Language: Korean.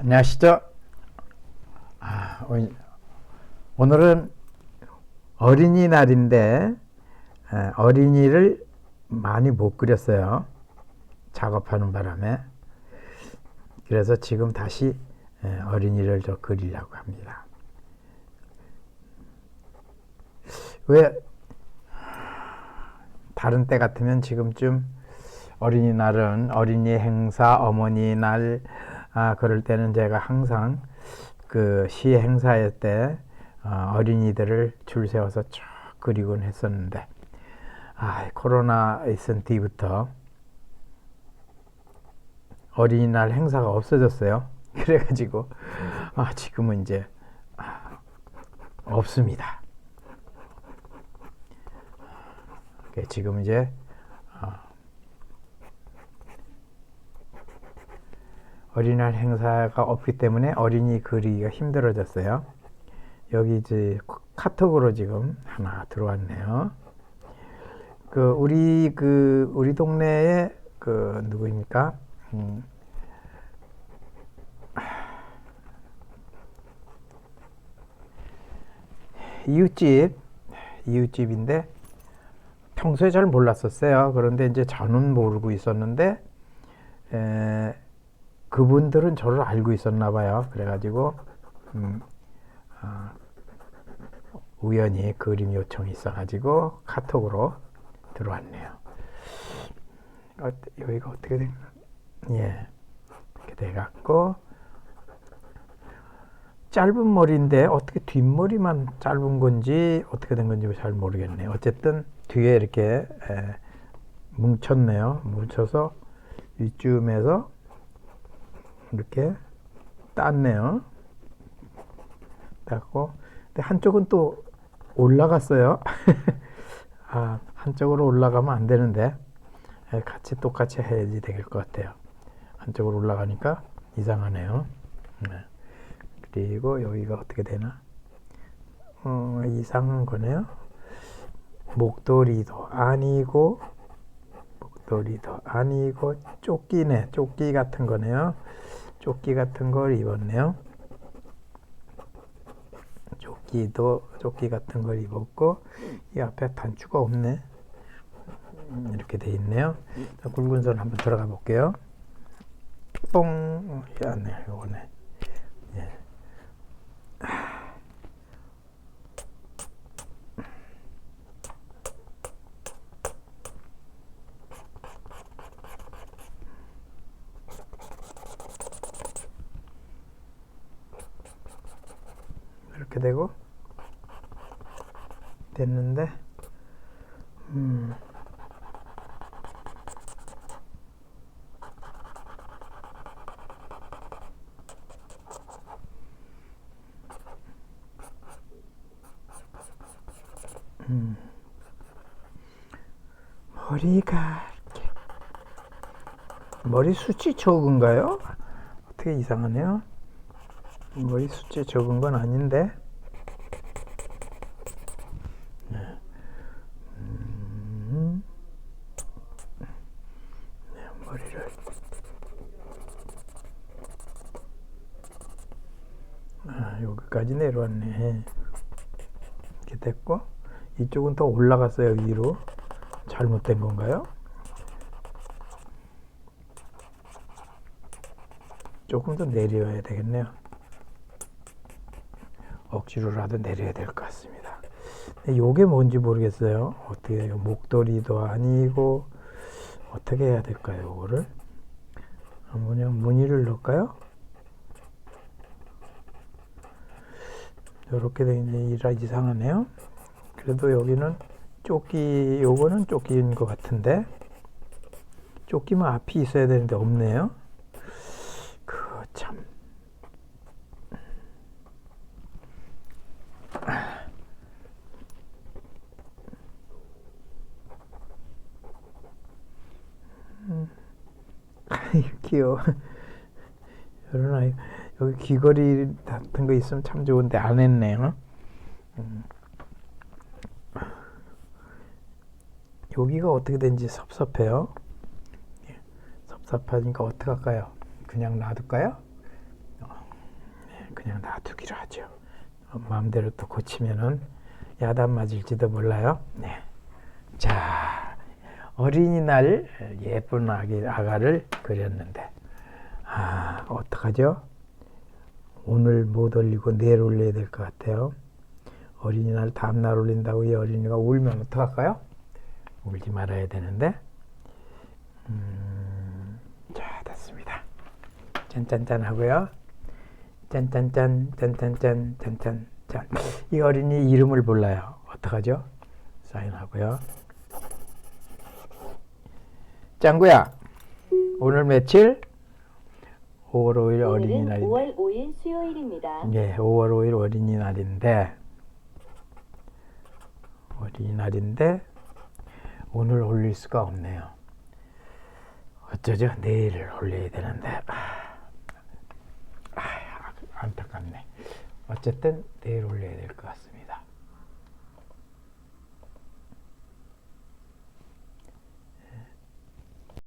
안녕하시죠? 아, 오늘- 오늘은 어린이날인데 에, 어린이를 많이 못 그렸어요. 작업하는 바람에. 그래서 지금 다시 에, 어린이를 더 그리려고 합니다. 왜 다른 때 같으면 지금쯤 어린이날은 어린이 행사, 어머니날 아, 그럴 때는 제가 항상 그 시 행사할 때 어, 어린이들을 줄 세워서 쭉 그리곤 했었는데 아, 코로나 있은 뒤부터 어린이날 행사가 없어졌어요. 그래가지고 아, 지금은 이제 아, 없습니다. 그 지금 이제 어, 어린이날 행사가 없기 때문에 어린이 그리기가 힘들어졌어요. 여기 이제 카톡으로 지금 하나 들어왔네요. 그 우리 그 우리 동네에 그 누구입니까? 음, 이웃집 이웃집인데 평소에 잘 몰랐었어요. 그런데 이제 저는 모르고 있었는데 에, 그분들은 저를 알고 있었나 봐요. 그래가지고 음, 아, 우연히 그림 요청이 있어가지고 카톡으로 들어왔네요. 어, 여기가 어떻게 된? 예, 이렇게 돼갖고 짧은 머리인데 어떻게 뒷머리만 짧은 건지 어떻게 된 건지 잘 모르겠네요. 어쨌든 뒤에 이렇게 에, 뭉쳤네요. 뭉쳐서 이쯤에서 이렇게 땄네요. 땄고, 근데 한쪽은 또 올라갔어요. 아, 한쪽으로 올라가면 안 되는데, 에, 같이 똑같이 해야지 될 것 같아요. 한쪽으로 올라가니까 이상하네요. 네. 그리고 여기가 어떻게 되나? 어, 이상한 거네요. 목도리도 아니고, 목도리도 아니고, 조끼네. 조끼 같은 거네요. 조끼 같은 걸 입었네요. 조끼도 조끼 같은 걸 입었고 이 앞에 단추가 없네. 음, 이렇게 돼 있네요. 자, 굵은 선 한번 들어가 볼게요. 뽕, 야, 네, 요거네. 예. 이렇게 되고 됐는데 음. 음. 머리가 이렇게 머리 숱이 적은가요? 어떻게 이상하네요. 머리 숱이 적은 건 아닌데. 네. 음. 네, 머리를 아, 여기까지 내려왔네. 이렇게 됐고 이쪽은 더 올라갔어요 위로. 잘못된 건가요? 조금 더 내려야 되겠네요. 억지로라도 내려야 될 것 같습니다. 요게 뭔지 모르겠어요. 어떻게? 목도리도 아니고 어떻게 해야 될까요? 요거를 그냥 무늬를 넣을까요? 이렇게 되니라 이상하네요. 그래도 여기는 조끼 요거는 조끼인 것 같은데 조끼면 앞이 있어야 되는데 없네요. 그 참. 귀여워. 이런 아이 여기 귀걸이 같은 거 있으면 참 좋은데 안 했네요. 음. 여기가 어떻게 된지 섭섭해요. 예, 섭섭하니까 어떡할까요? 그냥 놔둘까요? 어, 그냥 놔두기로 하죠. 어, 마음대로 또 고치면은 야단 맞을지도 몰라요. 네. 자, 어린이날 예쁜 아기, 아가를 그렸는데, 아, 어떡하죠? 오늘 못 올리고 내일 올려야 될 것 같아요. 어린이날 다음날 올린다고 이 어린이가 울면 어떡할까요? 울지 말아야 되는데, 음, 자, 됐습니다. 짠짠짠 하고요. 짠짠짠, 짠짠짠, 짠짠, 짠. 이 어린이 이름을 몰라요. 어떡하죠? 사인하고요. 짱구야, 오늘 며칠? 5월 5일 오늘은 어린이날인데. 5월 5일 수요일입니다. 예, 5월 5일 어린이날인데 어린이날인데 오늘 올릴 수가 없네요. 어쩌죠? 내일 올려야 되는데 아, 아, 안타깝네. 어쨌든 내일 올려야 될 것 같습니다.